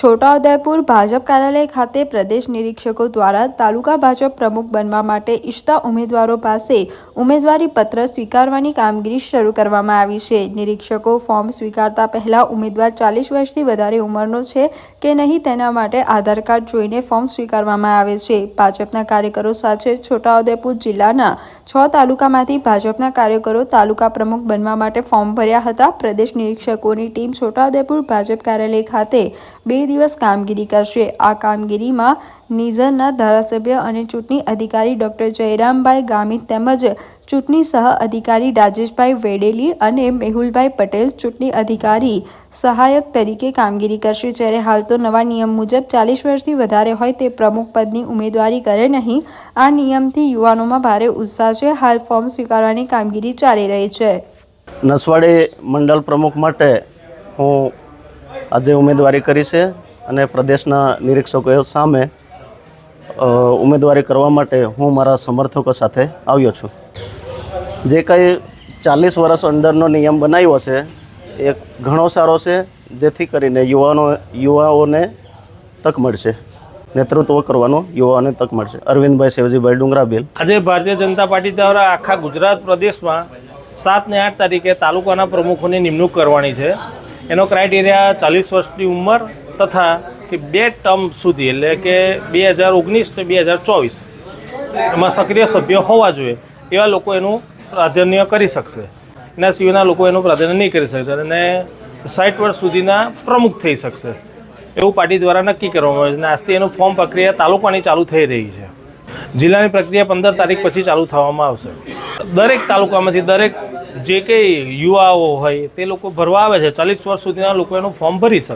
છોટાઉદેપુર ભાજપ કાર્યાલય ખાતે પ્રદેશ નિરીક્ષકો દ્વારા તાલુકા ભાજપ પ્રમુખ બનવા માટે ઈચ્છતા ઉમેદવારો પાસે ઉમેદવારી પત્ર સ્વીકારવાની કામગીરી શરૂ કરવામાં આવી છે. નિરીક્ષકો ફોર્મ સ્વીકારતા પહેલા ઉમેદવાર ચાલીસ વર્ષથી વધારે ઉંમરનો છે કે નહીં તેના માટે આધાર કાર્ડ જોઈને ફોર્મ સ્વીકારવામાં આવે છે. ભાજપના કાર્યકરો સાથે છોટાઉદેપુર જિલ્લાના છ તાલુકામાંથી ભાજપના કાર્યકરો તાલુકા પ્રમુખ બનવા માટે ફોર્મ ભર્યા હતા. પ્રદેશ નિરીક્ષકોની ટીમ છોટાઉદેપુર ભાજપ કાર્યાલય ખાતે બે દિવસ કામગીરી કરશે. આ કામગીરીમાં નિઝરના ધારાસભ્ય અને ચૂંટણી અધિકારી ડોક્ટર જયરામભાઈ ગામિત તેમજ ચૂંટણી સહ અધિકારી રાજેશભાઈ વેડેલી અને મેહુલભાઈ પટેલ ચૂંટણી અધિકારી સહાયક તરીકે કામગીરી કરશે. જ્યારે હાલ તો નવા નિયમ મુજબ ચાલીસ વર્ષથી વધારે હોય તે પ્રમુખ પદની ઉમેદવારી કરે નહીં. આ નિયમથી યુવાનોમાં ભારે ઉત્સાહ છે. હાલ ફોર્મ સ્વીકારવાની કામગીરી ચાલી રહી છે. નસવાડી મંડળ પ્રમુખ માટે હું આજે ઉમેદવારી કરી છે. અને પ્રદેશના નિરીક્ષકો સામે ઉમેદવારી કરવા માટે હું મારા સમર્થકો સાથે આવ્યો છું. જે કંઈ ચાલીસ વર્ષ અંદરનો નિયમ બનાવ્યો છે, એ ઘણો સારો છે, જેથી કરીને યુવાનો, યુવાઓને તક મળશે. નેતૃત્વ કરવાનો યુવાઓને તક મળશે. અરવિંદભાઈ શિવજીભાઈ ડુંગરાબેલ. આજે ભારતીય જનતા પાર્ટી દ્વારા આખા ગુજરાત પ્રદેશમાં સાત ને આઠ તારીખે તાલુકાના પ્રમુખોની નિમણૂક કરવાની છે. એનો ક્રાઇટેરિયા ચાલીસ વર્ષની ઉંમર તથા કે બે ટર્મ સુધી, એટલે કે બે હજાર ઓગણીસ ને બે હજાર ચોવીસ એમાં સક્રિય સભ્ય હોવા જોઈએ, એવા લોકો એનું પ્રાધાન્ય કરી શકશે. એના સિવાયના લોકો એનું પ્રાધાન્ય નહીં કરી શકશે અને સાઠ વર્ષ સુધીના પ્રમુખ થઈ શકશે. એવું પાર્ટી દ્વારા નક્કી કરવામાં આવે છે અને આજથી એનું ફોર્મ પ્રક્રિયા તાલુકાની ચાલુ થઈ રહી છે. જિલ્લાની પ્રક્રિયા પંદર તારીખ પછી ચાલુ થવામાં આવશે. દરેક તાલુકામાંથી દરેક જે કંઈ યુવાઓ હોય તે લોકો ભરવા આવે છે. ચાલીસ વર્ષ સુધીના લોકો એનું ફોર્મ ભરી શકે.